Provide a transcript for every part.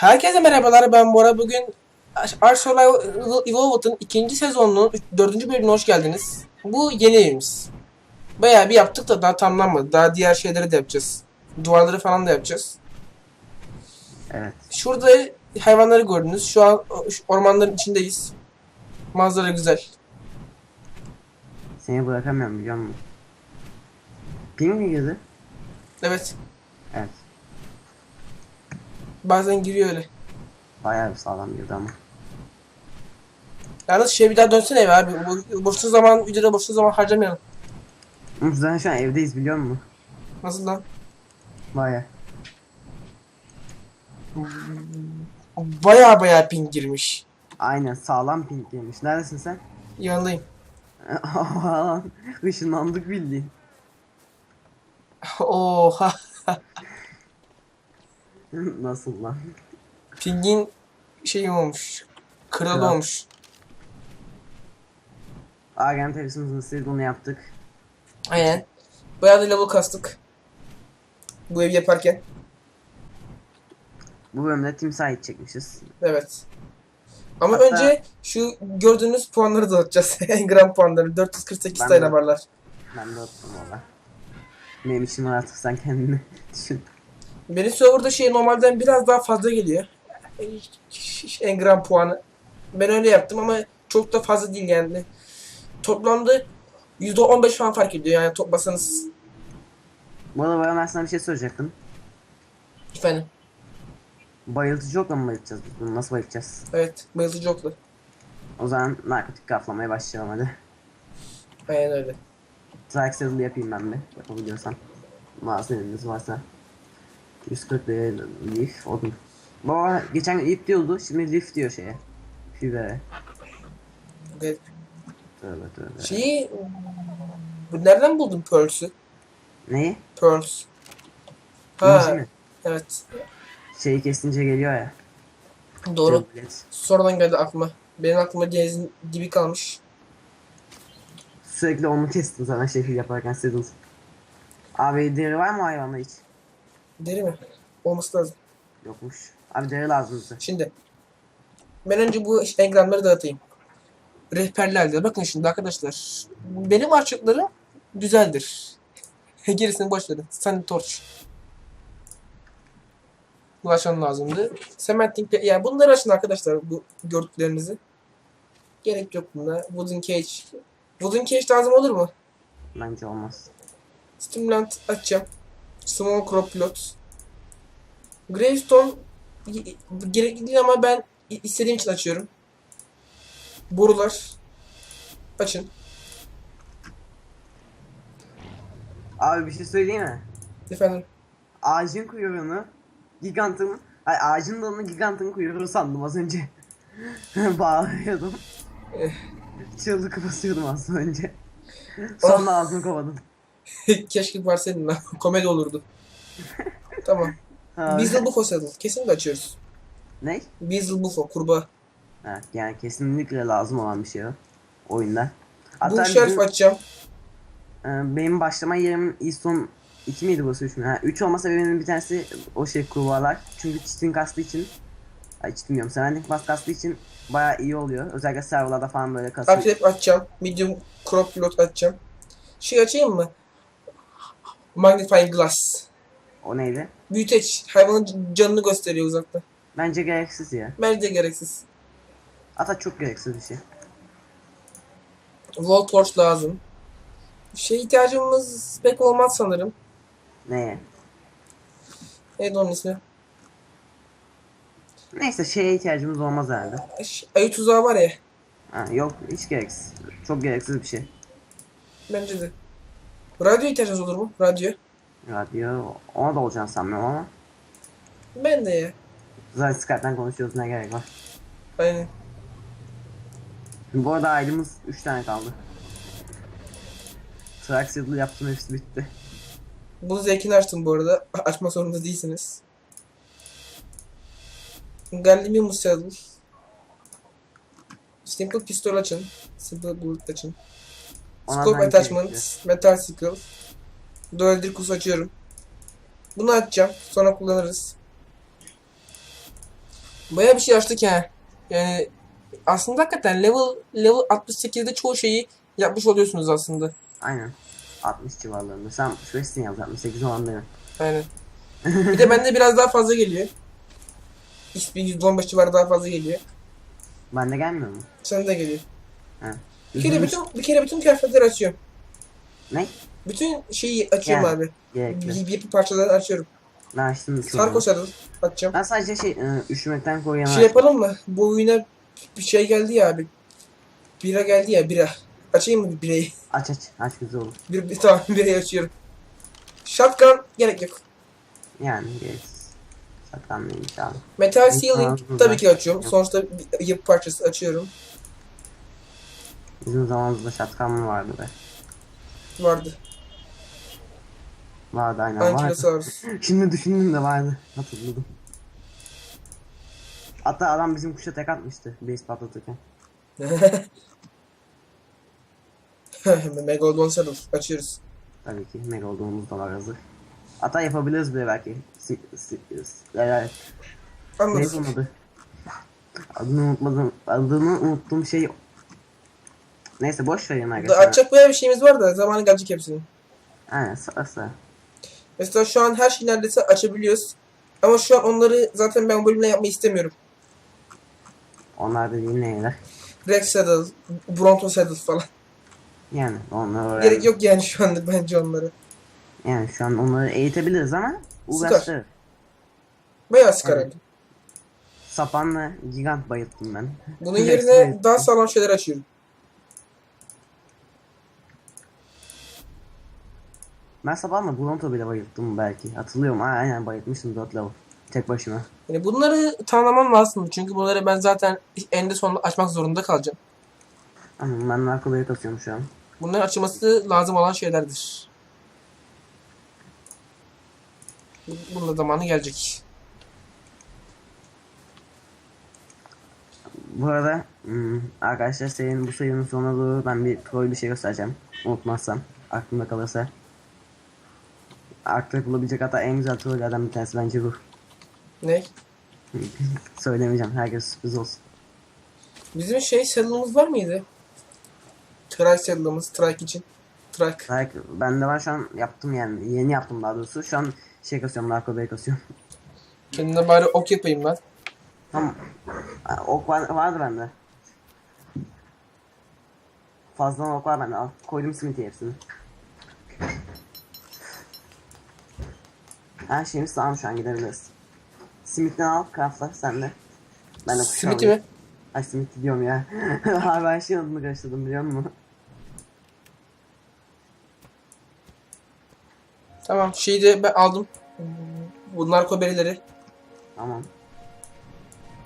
Herkese merhabalar ben Bora. Bugün Survival Evolved'ın ikinci sezonunun dördüncü bölümüne hoş geldiniz. Bu yeni evimiz. Bayağı bir yaptık da daha tamamlanmadı. Daha diğer şeyleri de yapacağız. Duvarları falan da yapacağız. Evet. Şurada hayvanları gördünüz. Şu an şu ormanların içindeyiz. Manzara güzel. Seni bırakamıyorum biliyor musun? Ping mi girdi? Evet. Evet. Bazen giriyor öyle. Bayağı bir sağlam girdi ama. Yalnız şey bir daha dönsene eve abi. Bu- Boşsuz zaman, videoda boşsuz zaman harcamayalım. Ama zaten şu an evdeyiz biliyor musun? Nasıl lan? Bayağı. Baya baya ping girmiş. Aynen sağlam ping girmiş. Neredesin sen? Yanındayım. Aman ışınlandık bildiğin. Oha. Nasıl lan? Pingin şey olmuş. Kral. olmuş. Argen Terrorism'ın siz bunu yaptık. Aynen. Bayağı da level kastık. Bu evi yaparken. Bu bölümde Team çekmişiz. Evet. Ama Hatta- önce şu gördüğünüz puanları dağıtacağız. Engram puanları. 448 Ben tane varlar. Ben de oturdum valla. Benim için artık sen kendini düşün. Benim serverda şey normalden biraz daha fazla geliyor. Engram puanı. Ben öyle yaptım ama çok da fazla değil yani. Toplamda %15 falan fark ediyor yani toplasanız. Arada Bayan ben sana bir şey soracaktım. Efendim. Bayıltıcı yokla mı biz bunu? Nasıl bayıltacağız? Evet. Bayıltıcı oklu. O zaman narkotik kaflamaya başlayalım hadi. Aynen öyle. Saddle yapayım ben bir yapabiliyorsam. Malzemeniz varsa. 140 liraya leaf odun. Baba geçen ip diyordu şimdi leaf diyor şeye. Fiber'e. Evet. Tövbe tövbe. Şeyi bu nereden buldun Pearls'ü? Neyi? Pearls. Ha, mi? evet. Şeyi kesince geliyor ya. Doğru. Tablet. Sonradan geldi aklıma. Benim aklıma denizin dibi kalmış. Sürekli onu kestim zaten şekil yaparken saddle. Abi deri var mı hayvanda hiç? Deri mi? Olması lazım. Yokmuş. Abi deri lazım bize. Şimdi. Ben önce bu engramları dağıtayım. Rehberlerde. Bakın şimdi arkadaşlar. Benim açıklarım güzeldir. Gerisini boş verin. Sen torç. Ulaşmam lazımdı. Cementing ya bunları açın arkadaşlar bu gördüklerinizi. Gerek yok buna. Wooden cage. Wooden cage lazım olur mu? Bence olmaz. Stimulant açacağım. Small crop plot. Gravestone gerekli değil ama ben istediğim için açıyorum. Borular. Açın. Abi bir şey söyleyeyim mi? Efendim. Ağacın kuyruğunu gigantın ay ağacın dalını gigantın kuyruğu sandım az önce. Bağırıyordum. Eh. Çığlık basıyordum az önce. Sonra ağzını kovadım. Keşke varsaydın lan. Komedi olurdu. tamam. Beazle Buffo saddle. Kesinlikle açıyoruz. Ne? Beazle Buffo kurbağa. Evet yani kesinlikle lazım olan bir şey o. Oyunda. Bu Hatta shelf bizim, açacağım. e, benim başlama yerim İston 2 miydi burası 3 mü? Ha, 3 olmasa benim bir tanesi o şey kurbağalar. Çünkü çitin kastığı için Ay çitin diyorum. Sevenlik bas kastığı için baya iyi oluyor. Özellikle serverlarda falan böyle kasıyor. Akrep açacağım. Medium crop plot açacağım. Şey açayım mı? Magnifying glass. O neydi? Büyüteç. Hayvanın canını gösteriyor uzakta. Bence gereksiz ya. Bence gereksiz. Hatta çok gereksiz bir şey. Wall torch lazım. Şey ihtiyacımız pek olmaz sanırım. Neye? Neydi onun ismi? Neyse şeye ihtiyacımız olmaz herhalde. Ayı tuzağı var ya. Ha, yok hiç gereksiz. Çok gereksiz bir şey. Bence de. Radyo ihtiyacımız olur mu? Radyo. Radyo ona da olacağını sanmıyorum ama. Ben de ya. Zaten Skype'den konuşuyoruz ne gerek var. Aynen. Bu arada aylığımız 3 tane kaldı. Saddle yaptım hepsi bitti. Bunu zevkini açtım bu arada. Açma zorunda değilsiniz. Gallium saddle. Simple pistol açın. Simple bullet açın. Scope ben attachment. Metal sickle. Dual Dirkus açıyorum. Bunu açacağım. Sonra kullanırız. Baya bir şey açtık ya. Yani aslında hakikaten level level 68'de çoğu şeyi yapmış oluyorsunuz aslında. Aynen. 60 civarlarında. Sen Şurestin yaz 68 olan benim. Aynen. Bir de bende biraz daha fazla geliyor. XP 115 civarı daha fazla geliyor. Bende gelmiyor mu? Sen de geliyor. He. Bir kere bütün bir kere bütün kıyafetleri açıyorum. Ne? Bütün şeyi açıyorum Yani. abi. Gerekli. Bir, bir parçaları açıyorum. Ben açtım. çoğunu. Sarko Saddle açacağım. Ben sadece şey e, üşümekten koruyan Şey yapalım mı? Bu oyuna bir şey geldi ya abi. Bira geldi ya bira. Açayım mı bir birayı? Aç aç. Aç güzel olur. Bir, bir tamam birayı açıyorum. Shotgun gerek yok. Yani gereksiz. Saklan neymiş abi. Metal Ceiling tabii ki açıyorum. Yok. Sonuçta bir yapı parçası açıyorum. Bizim zamanımızda şatkan mı vardı be? Vardı. Vardı aynen vardı. Şimdi düşündüm de vardı. Hatırladım. Hatta adam bizim kuşa tek atmıştı. Base patlatırken. Megalodon Saddle açıyoruz. Tabii ki mega olduğumuz da var hazır. Hatta yapabiliriz bile belki. Si, si, si, evet. Neyse Anladım. onun adı. Adını unutmadım. Adını unuttuğum şey... Neyse boş verin Da arkadaşlar. açacak bayağı bir şeyimiz var da zamanı gelecek hepsinin. Aynen sıra sıra. Mesela şu an her şeyi neredeyse açabiliyoruz. Ama şu an onları zaten ben bölümle yapmayı istemiyorum. Onlar dediğin neyler? Rex Saddle, Bronto Saddle falan. Yani onları öğren. Gerek yok yani şu anda bence onları. Yani şu an onları eğitebiliriz ama uğraştırır. Bayağı sıkar Evet. Sapanla gigant bayılttım ben. Bunun yerine daha sağlam şeyler açıyorum. Ben sapanla Bronto bile bayılttım belki. Hatırlıyorum. Aa, aynen bayıltmıştım 4 level. Tek başıma. Yani bunları tanımam lazım. Çünkü bunları ben zaten eninde sonunda açmak zorunda kalacağım. Ama ben narkoları kasıyorum şu an. Bunların açılması lazım olan şeylerdir. Bunun da zamanı gelecek. Bu arada hmm, arkadaşlar serinin bu serinin sonuna doğru ben bir troll bir şey göstereceğim. Unutmazsam. Aklımda kalırsa. Akla bulabilecek hatta en güzel trollerden bir tanesi bence bu. Ne? Söylemeyeceğim. Herkes sürpriz olsun. Bizim şey saddle'ımız var mıydı? Trike saddle'ımız. Trike için. Trike. Belki bende var şu an yaptım yani. Yeni yaptım daha doğrusu. Şu an şey kasıyorum. Narko Bey kasıyorum. Kendime bari ok yapayım ben. Tamam. Ok var, vardı bende. Fazladan ok var bende. Al. Koydum simiti hepsini. Her şeyimiz tamam şu an gidebiliriz. Simitten al craftla sen de. Ben de kuşu alayım. mi? Ay simit diyorum ya. Abi her şeyin adını karıştırdım biliyor musun? Tamam. Şeyi de ben aldım. Bu narko berileri. Tamam.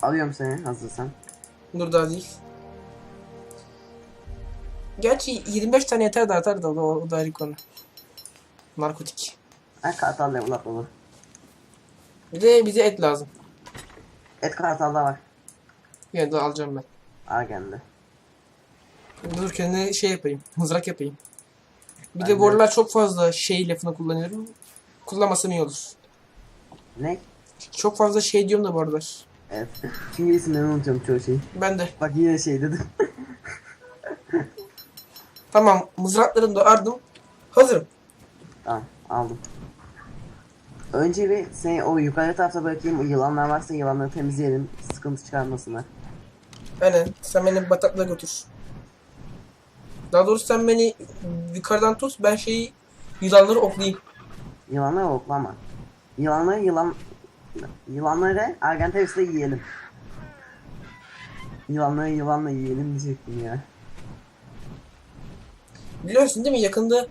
Alıyorum seni hazırsan. Dur daha değil. Gerçi 25 tane yeter de atar da o o da ayrı konu. Narkotik. Ha kartal level atladı. Bir de bize et lazım. Et kartalda var. Yani de alacağım ben. Argen'de. Dur kendine şey yapayım. Mızrak yapayım. Bir Ben de bu aralar çok fazla şey lafını kullanıyorum. Kullanmasam iyi olur. Ne? Çok fazla şey diyorum da bu aralar. Evet. Çünkü isimlerini unutuyorum çoğu şeyi. Ben de. Bak yine şey dedim. Tamam mızraklarımı da ardım. Hazırım. tamam aldım. Önce bir seni o yukarı tarafta bırakayım. Yılanlar varsa yılanları temizleyelim. Sıkıntı çıkarmasınlar. Aynen. Sen beni bataklığa götür. Daha doğrusu sen beni yukarıdan tut. Ben şeyi yılanları oklayayım. Yılanları oklama. Yılanları yılan... Yılanları Argentavis'le yiyelim. Yılanları yılanla yiyelim diyecektim ya. Biliyorsun değil mi? Yakında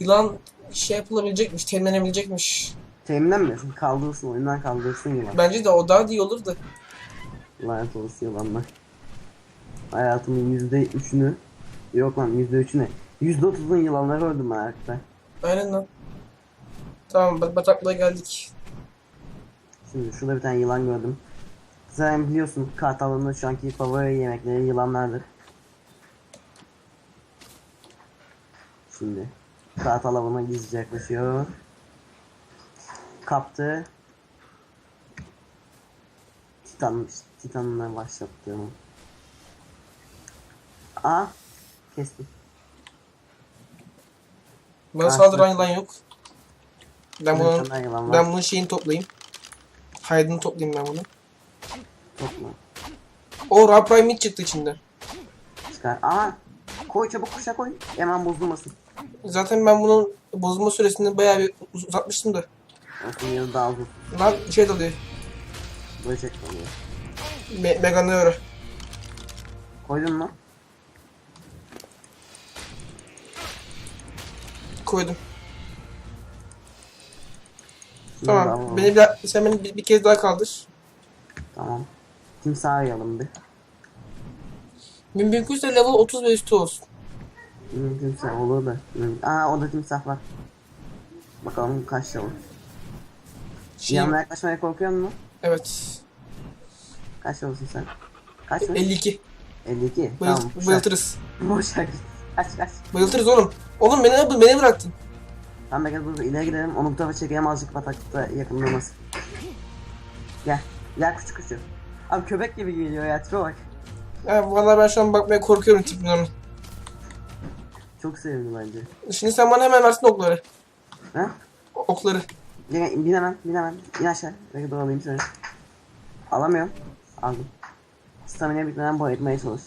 yılan şey yapılabilecekmiş, temizlenebilecekmiş. Teminlen mi? Kaldırırsın oyundan kaldırırsın yılan. Bence de o daha iyi olurdu. Lanet olası yılanlar. Hayatımın yüzde üçünü Yok lan yüzde üçünü Yüzde otuzun yılanları öldüm hayatta. Aynen lan. Tamam bat- bataklığa geldik. Şimdi şurada bir tane yılan gördüm. Sen biliyorsun kartalının şu anki favori yemekleri yılanlardır. Şimdi kartal avına gizlice yaklaşıyor. Kaptı. Titan, Titan'la başlattım. Aa, kestim. Bana Ah, saldıran yılan yok. Ben bunun, tane yılan var. ben bunun şeyini toplayayım. Haydını toplayayım ben bunu. Topla. O Raprime Meat çıktı içinde. Çıkar. Aa, koy çabuk kuşa koy. Hemen bozulmasın. Zaten ben bunun bozulma süresini bayağı bir uz- uzatmıştım da. Olsun ya daha uzun. Lan şey dalıyor. Böcek oluyor. Me Mega Neuro. Koydun mu? Koydum. Tamam. alalım. Beni bir, sen beni bir, bir kez daha kaldır. Tamam. Timsah arayalım bir. 1500 de level 30 ve üstü olsun. Timsah olur da. Hmm. Aa o da timsah var. Bakalım kaç level. Şey, Yanına yaklaşmaya korkuyor musun? evet. Kaç levelsin sen? Kaç mı? 52. 52. Bayıl, Tamam. Bayıltırız. Boş ver. Kaç kaç. Bayıltırız oğlum. Oğlum beni, beni bıraktın. Tamam bekle dur ileri gidelim. Onu bu tarafa çekeyim azıcık bataklıkta yakınlamasın. Gel. Gel küçük küçük. Abi köpek gibi geliyor ya tipe bak. Ha, vallahi ben şu an bakmaya korkuyorum tipine onun. Çok sevimli bence. Şimdi sen bana hemen versin okları. O- Okları. Gel, bin hemen, bin hemen. İn aşağı. Dur alayım seni. Alamıyorum. Aldım. Stamina bitmeden bayılmaya çalış.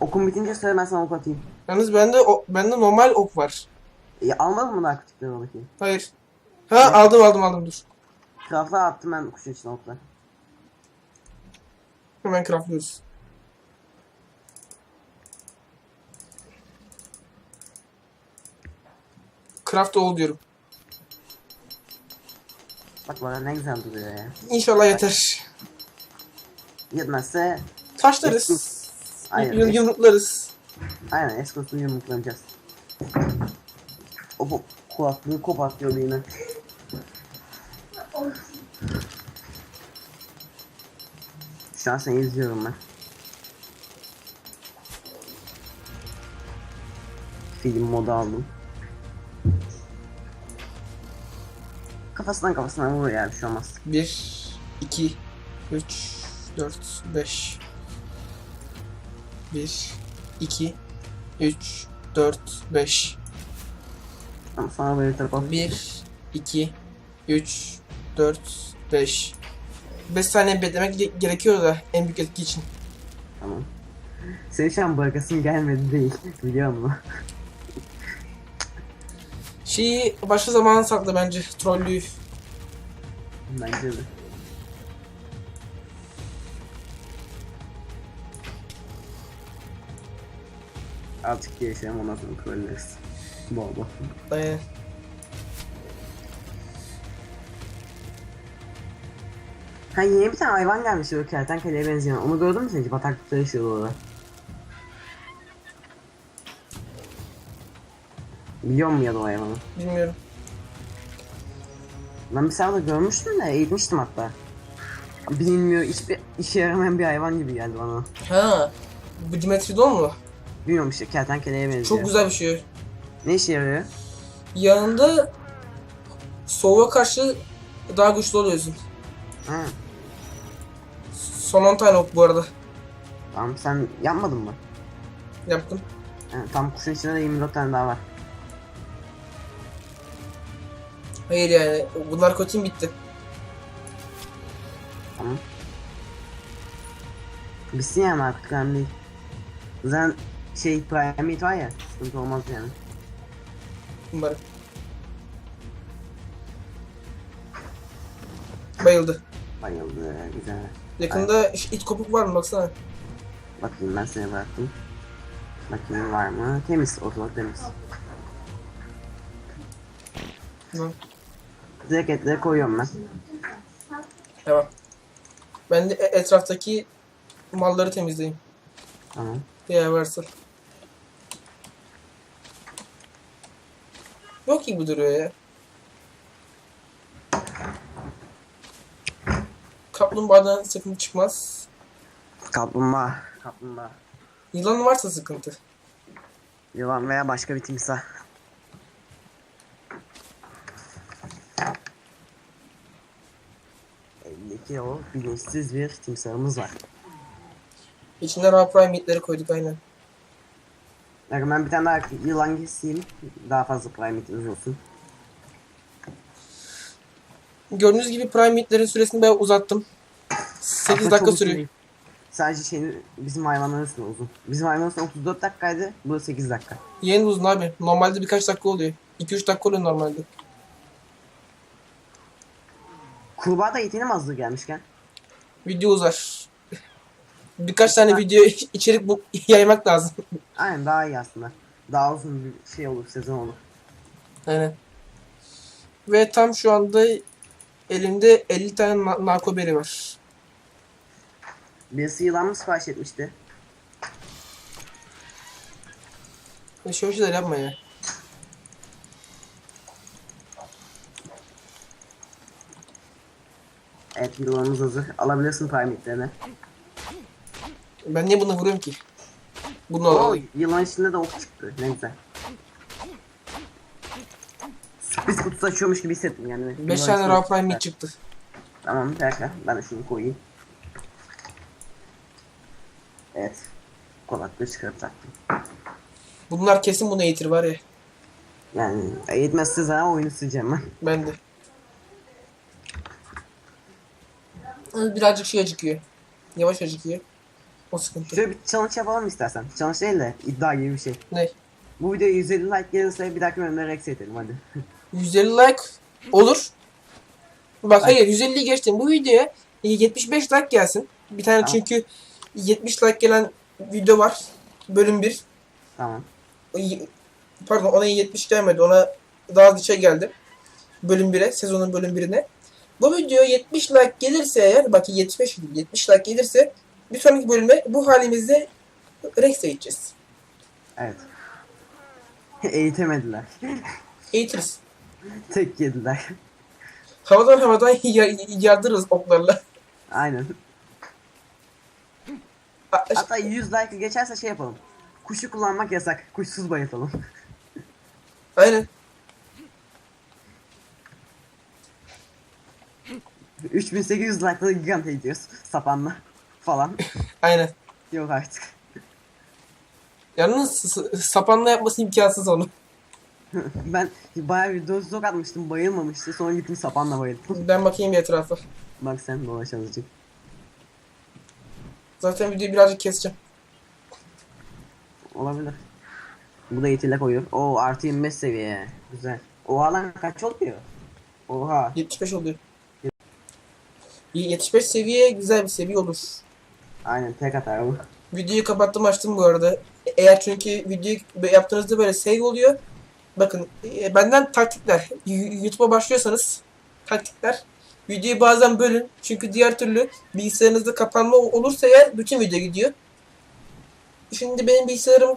Okun bitince söyle ben sana ok atayım. Yalnız bende o, bende normal ok var. E, almadın mı daha küçükleri oradaki? Hayır. Ha aldım aldım aldım dur. Craft'a attım ben kuşun içine okla. Hemen craftlıyoruz. Craft all diyorum. Bak bana ne güzel duruyor ya. İnşallah yeter. Yetmezse Taşlarız. aynen, Yum- Yumruklarız. aynen eskosunu yumruklanacağız. O bu kulaklığı kopartıyor yine. Şu an seni izliyorum ben. Film modu aldım. Kafasından kafasından vuruyor ya bir şey olmaz. 1, 2, 3, 4, 5. 1, 2, 3, 4, 5. Ama sonra böyle tarafa 1, 2, 3, 4, 5. 5 saniye beklemek ge- gerekiyor da en büyük etki için. Tamam. Senin şu an bırakasın gelmedi değil. Biliyor musun? Şeyi başka zamana sakla bence trollüyü. Bence de. Artık yaşayalım ondan sonra trolleriz. Bol bol. Aynen. Ha yeni bir tane hayvan gelmiş o kertenkeleye benzeyen. Onu gördün mü sen hiç? Bataklıkta yaşıyor orada. Biliyor musun ya da o hayvanı? Bilmiyorum. Ben bir sırada görmüştüm de eğitmiştim hatta. Bilinmiyor hiçbir işe yaramayan bir hayvan gibi geldi bana. Ha. Bu Dimetridon mu? Bilmiyorum işte kertenkeleye benziyor. Çok güzel bir şey. Ne işe yarıyor? Yanında soğuğa karşı daha güçlü oluyorsun. Ha, Son 10 tane ok bu arada. tamam sen yapmadın mı? Yaptım. Ha, tam kuşun içinde de 24 tane daha var. Hayır yani bu narkotin bitti. Tamam. Bitsin yani artık önemli değil. Zaten şey Primate var ya sıkıntı olmaz yani. Umarım. Bayıldı. Bayıldı güzel. Yakında it kopuk var mı baksana. Bakayım ben seni bıraktım. Bakayım var mı? Temiz ortalık temiz. Hı. Direkt etleri koyuyorum ben. Tamam. Ben de e- etraftaki malları temizleyeyim. Tamam. Diğer varsa. Yok gibi duruyor ya. Kaplumbağadan sıkıntı çıkmaz. Kaplumbağa. Kaplumbağa. Yılan varsa sıkıntı. Yılan veya başka bir timsah. Elli. ki o bilinçsiz bir timsahımız var. İçine Raw Prime Meat'leri koyduk aynen. Yani ben bir tane daha yılan keseyim. Daha fazla primitimiz olsun. Gördüğünüz gibi Prime Meat'lerin süresini ben uzattım. 8 Aslında dakika sürüyor. Sadece şeyin bizim hayvanların üstüne uzun. Bizim hayvanların üstüne 34 dakikaydı. Bu 8 dakika. Yeni uzun abi. Normalde birkaç dakika oluyor. 2-3 dakika oluyor normalde. Kurbağa da mi hazır gelmişken? Video uzar. Birkaç tane video içerik bu yaymak lazım. Aynen daha iyi aslında. Daha uzun bir şey olur, sezon olur. Aynen. Ve tam şu anda elimde 50 tane na- narkoberi var. Birisi yılan mı sipariş etmişti? Ya Şöyle şeyler yapma ya. Evet yılanımız hazır. Alabilirsin primitlerini. Ben niye bunu vuruyorum ki? Bunu Oo, alalım. yılan içinde de ok çıktı. Ne güzel. Sürpriz kutusu açıyormuş gibi hissettim yani. 5 Yılan tane içinde- Raw Meat çıktı. Tamam bir dakika. Ben de şunu koyayım. Evet. Kulaklığı çıkarıp taktım. Bunlar kesin bunu eğitir var ya. Yani yetmezse zaten oyunu sileceğim ben. Ben de. Birazcık şey acıkıyor. Yavaş acıkıyor. O sıkıntı. Şöyle bir challenge yapalım istersen? Challenge değil de iddia gibi bir şey. Ne? Bu videoya 150 like gelirse bir dahaki bölümde Rex edelim hadi. 150 like olur. Bak hayır 150'yi geçtim. Bu videoya 75 like gelsin. Bir tane Tamam. çünkü 70 like gelen video var. Bölüm 1. tamam. Pardon ona 70 gelmedi. Ona daha az bir şey geldi. Bölüm 1'e. Sezonun bölüm 1'ine. Bu video 70 like gelirse eğer bak 75 değil, 70 like gelirse bir sonraki bölüme bu halimizde Rex'e gideceğiz. Evet. Eğitemediler. Eğitiriz. Tek yediler. Havadan havadan ya- yardırırız oklarla. Aynen. Hatta 100 like geçerse şey yapalım. Kuşu kullanmak yasak. Kuşsuz bayıltalım. Aynen. 3800 like'da gigant ediyoruz. Sapanla falan. Aynen. Yok artık. Yalnız sapanla yapması imkansız onu. ben bayağı bir doz zok atmıştım bayılmamıştı. Sonra gittim sapanla bayıldım. Ben bakayım bir etrafa. Bak sen dolaş azıcık. Zaten videoyu birazcık keseceğim. Olabilir. Bu da eğitiyle koyuyor. Oo artı 25 seviye. Güzel. Oha lan kaç oluyor? Oha. 75 oluyor. 75 seviye güzel bir seviye olur. Aynen tek atar bu. Videoyu kapattım açtım bu arada. Eğer çünkü videoyu yaptığınızda böyle save oluyor. Bakın e, benden taktikler. YouTube'a başlıyorsanız taktikler. Videoyu bazen bölün. Çünkü diğer türlü bilgisayarınızda kapanma olursa eğer bütün video gidiyor. Şimdi benim bilgisayarım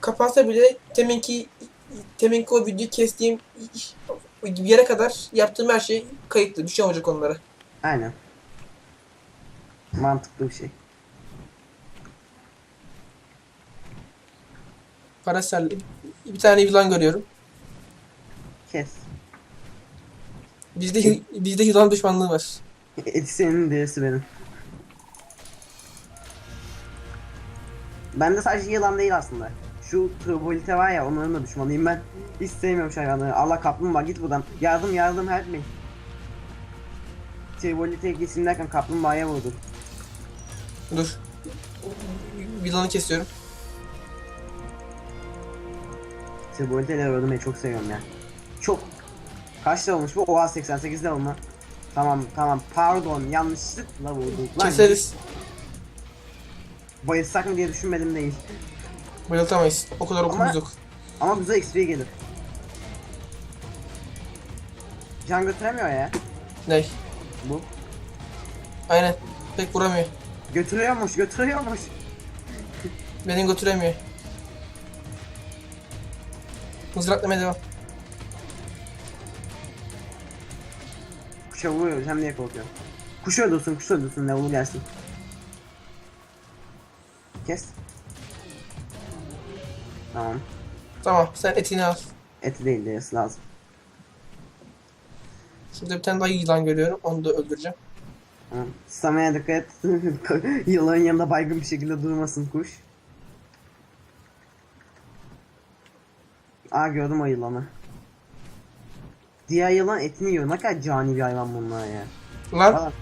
kapansa bile teminki teminki o videoyu kestiğim yere kadar yaptığım her şey kayıtlı. Bir şey olmayacak onlara. Aynen. Mantıklı bir şey. Paraselli. Bir tane yılan görüyorum. Kes. Bizde bizde yılan düşmanlığı var. Eti senin derisi benim. Ben de sadece yılan değil aslında. Şu trobolite var ya onların da düşmanıyım ben. Hiç sevmiyorum şu hayvanları. Allah kaplumbağa git buradan. Yardım yardım help me. Trobolite'ye gitsin derken kaplumbağaya vurdu. Dur. Yılanı kesiyorum. Trobolite'leri öldürmeyi çok seviyorum ya. Çok. Kaç olmuş bu? Oha 88 level mı? Tamam tamam pardon yanlışlıkla vurdum. Lan, Keseriz. Bayılsak mı diye düşünmedim değil. Bayıltamayız. O kadar okumuz yok. Ama bize XP gelir. Can götüremiyor ya Ney? Bu. Aynen. Pek vuramıyor. Götürüyormuş, götürüyormuş. Beni götüremiyor. Mızraklamaya devam. Kuşa vuruyor, hem niye korkuyor? Kuş öldürsün, kuş öldürsün, level'u gelsin. Kes. Tamam. Tamam sen etini al. Eti değil, derisi lazım. Şurada bir tane daha yılan görüyorum. Onu da öldüreceğim. Samaya dikkat et. Yılanın yanında baygın bir şekilde durmasın kuş. Aa gördüm o yılanı. Diğer yılan etini yiyor. Ne kadar cani bir hayvan bunlar ya. Lan Valla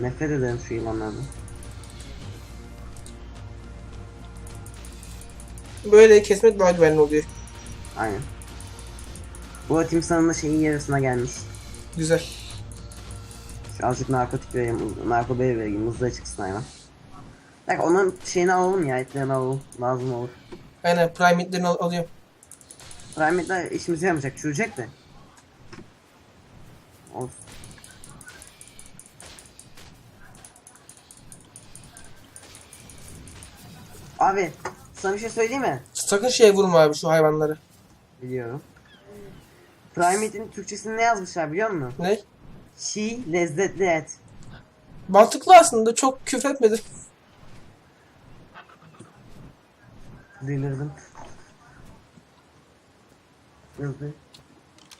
nefret ederim şu yılanlardan. böyle kesmek daha güvenli oluyor. Aynen. Bu timsahın da şeyin yarısına gelmiş. Güzel. Azıcık narkotik vereyim, narko bey vereyim, hızlı çıksın hayvan. Bak onun şeyini alalım ya, etlerini alalım. Lazım olur. Aynen primate'lerini al- alıyorum. Rahmetler işimize yamayacak, çürüyecek de. Olsun. Abi, sana bir şey söyleyeyim mi? Sakın şeye vurma abi şu hayvanları. Biliyorum. Primate'in Türkçesini ne yazmışlar biliyor musun? Ne? Çiğ, lezzetli et. Mantıklı aslında çok. Delirdim. Hızlı.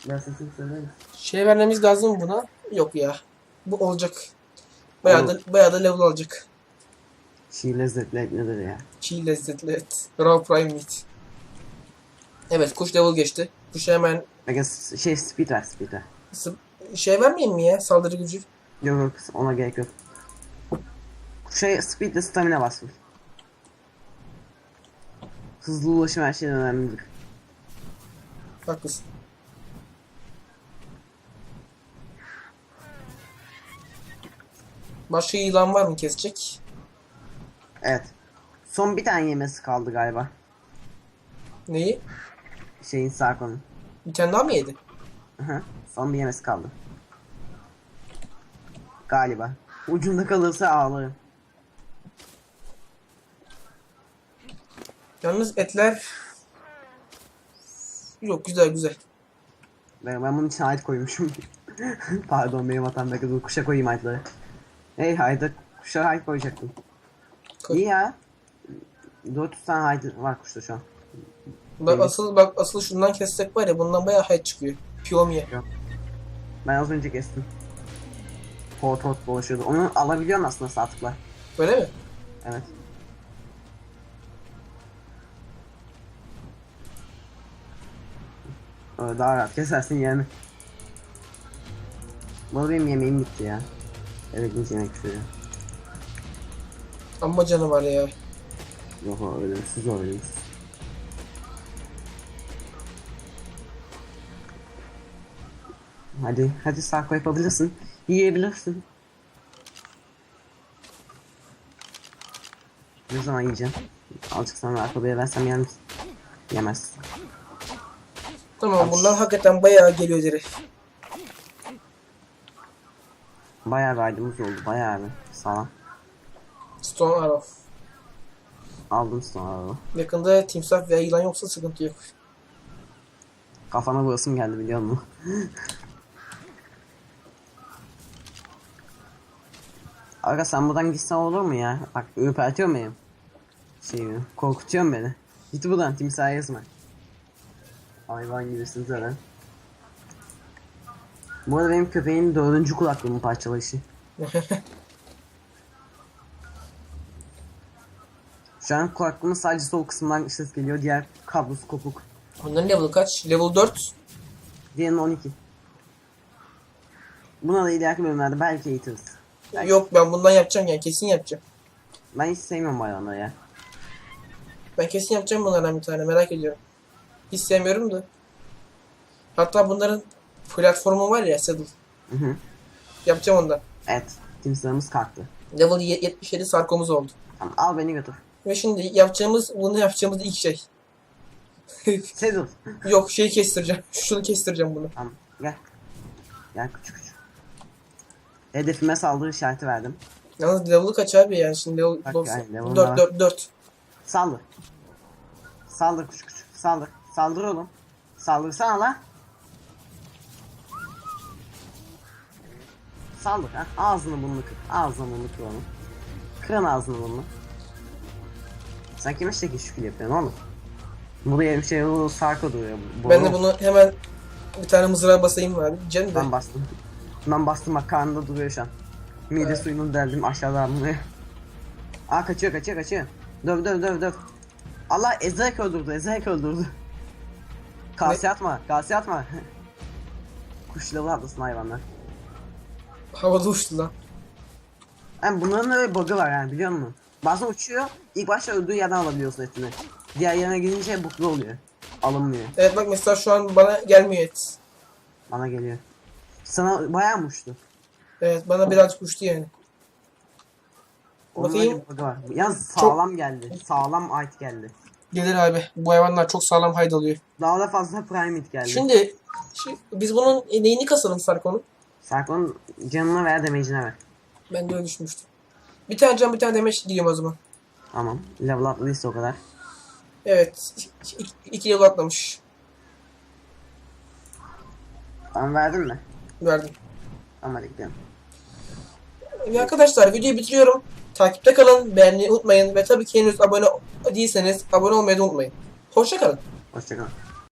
Ben sesini söylerim. Şey vermemiz lazım mı buna? Yok ya. Bu olacak. Bayağı da, bayağı da level alacak. Çiğ lezzetli et nedir ya? Çiğ lezzetli et. Raw prime meat. Evet kuş level geçti. Kuşa hemen Peki s- şey speed ver speed ver. şey vermeyeyim mi ya saldırı gücü? Yok yok ona gerek yok. Şey speed ile stamina bas. full. Hızlı ulaşım her şeyden önemlidir. Haklısın. Başka yılan var mı kesecek? Evet. Son bir tane yemesi kaldı galiba. Neyi? Şeyin Sarko'nun. Bir tane daha mı yedi? Hı. Son bir yemesi kaldı. Galiba. Ucunda kalırsa ağlarım. Yalnız etler... Yok güzel güzel. Ben, ben bunun için ait koymuşum. Pardon benim hatam belki dur kuşa koyayım ayetleri. Hey hayda kuşa ait koyacaktım. Koy. İyi ya. 400 tane haydi var kuşta şu an. Bak Evet. asıl bak asıl şundan kessek var ya bundan bayağı hayat çıkıyor. Piyomiye. Ben az önce kestim. Hot hot dolaşıyordu. Onu alabiliyorsun aslında sağ tıkla. Öyle mi? Evet. Öyle daha rahat kesersin yani. Bu arada benim yemeğim bitti ya. Evet biz yemek istiyor. Amma canı var ya. Yok o ölümsüz o ölümsüz. Hadi, hadi sağ yapabilirsin. Yiyebilirsin. Ne zaman yiyeceğim? Azıcık sonra arkabaya versem misin? Yemez. Tamam bunlar hakikaten bayağı geliyor direkt. Bayağı aydımız oldu, bayağı bir. Sağlam. Stone Arrow. Aldım sonra. Yakında timsah veya yılan yoksa sıkıntı yok. Kafana vurasım geldi biliyor musun? Aga sen buradan gitsen olur mu ya? Bak ürpertiyor muyum? Şeyi korkutuyor beni. Git buradan timsah yazma. Hayvan gibisin zaten. Bu arada benim köpeğin dördüncü kulaklığımın parçalayışı. Şu an kulaklığımın sadece sol kısmından ses geliyor. Diğer kablosu kopuk. Onların level kaç? Level 4. Diğerinin 12. Buna da ileriki bölümlerde belki eğitiriz. Yok ben bundan yapacağım yani kesin yapacağım. Ben hiç sevmiyorum hayvanları ya. Ben kesin yapacağım bunlardan bir tane merak ediyorum. Hiç sevmiyorum da. Hatta bunların platformu var ya Saddle. Hı hı. Yapacağım ondan. Evet. Timsahımız kalktı. Level ye- 77 sarkomuz oldu. Tamam al beni götür. Ve şimdi yapacağımız, bunu yapacağımız ilk şey. Saddle. Yok şeyi kestireceğim. Şunu kestireceğim bunu. Tamam gel. Gel küçük küçük. Hedefime saldırı işareti verdim. Yalnız level'ı kaç abi yani şimdi level, Bak yani level'ı 4 var. 4 4. Saldır. Saldır küçük küçük. Saldır. Saldır oğlum. Saldırsana lan. Saldır ha. Ağzını burnunu kır. Ağzını burnunu kır oğlum. Kırın ağzını burnunu. Sen kime şekil şükür yapıyorsun oğlum? Buraya bir şey sarko duruyor. Bu- Ben de bu- bunu hemen bir tane mızrağa basayım abi. Cem de. Ben bastım. Ben bastım bak karnında duruyor şu an. Mide suyunu deldim aşağıda bunu. Aa kaçıyor kaçıyor kaçıyor. Döv döv döv döv. Allah Ezek öldürdü Ezek öldürdü. Kase atma kase atma. Kuş level atlasın hayvanlar. Havada uçtu lan. Yani bunların öyle bug'ı var yani biliyor musun? Bazen uçuyor, ilk başta öldüğü yerden alabiliyorsun etini. Diğer yerine gidince buklu oluyor. Alınmıyor. Evet bak mesela şu an bana gelmiyor et. Bana geliyor. Sana bayağı mı uçtu? Evet bana birazcık uçtu yani. Onun Bakayım. öyle bir bug'ı var. Yalnız sağlam geldi. Sağlam ait geldi. Gelir abi. Bu hayvanlar çok sağlam haydalıyor. Daha da fazla primate geldi. Şimdi, şi- biz bunun neyini kasalım Sarko'nun? Sarkon canına veya damage'ine ver. Ben de öyle düşünmüştüm. Bir tane can bir tane demeç diyeyim o zaman. Tamam. Level atladıysa o kadar. Evet. iki, iki yıl atlamış. Tamam verdin mi? Verdim. Tamam hadi gidelim. Arkadaşlar videoyu bitiriyorum. Takipte kalın, beğenmeyi unutmayın ve tabii ki henüz abone değilseniz abone olmayı da unutmayın. Hoşçakalın. Hoşçakalın.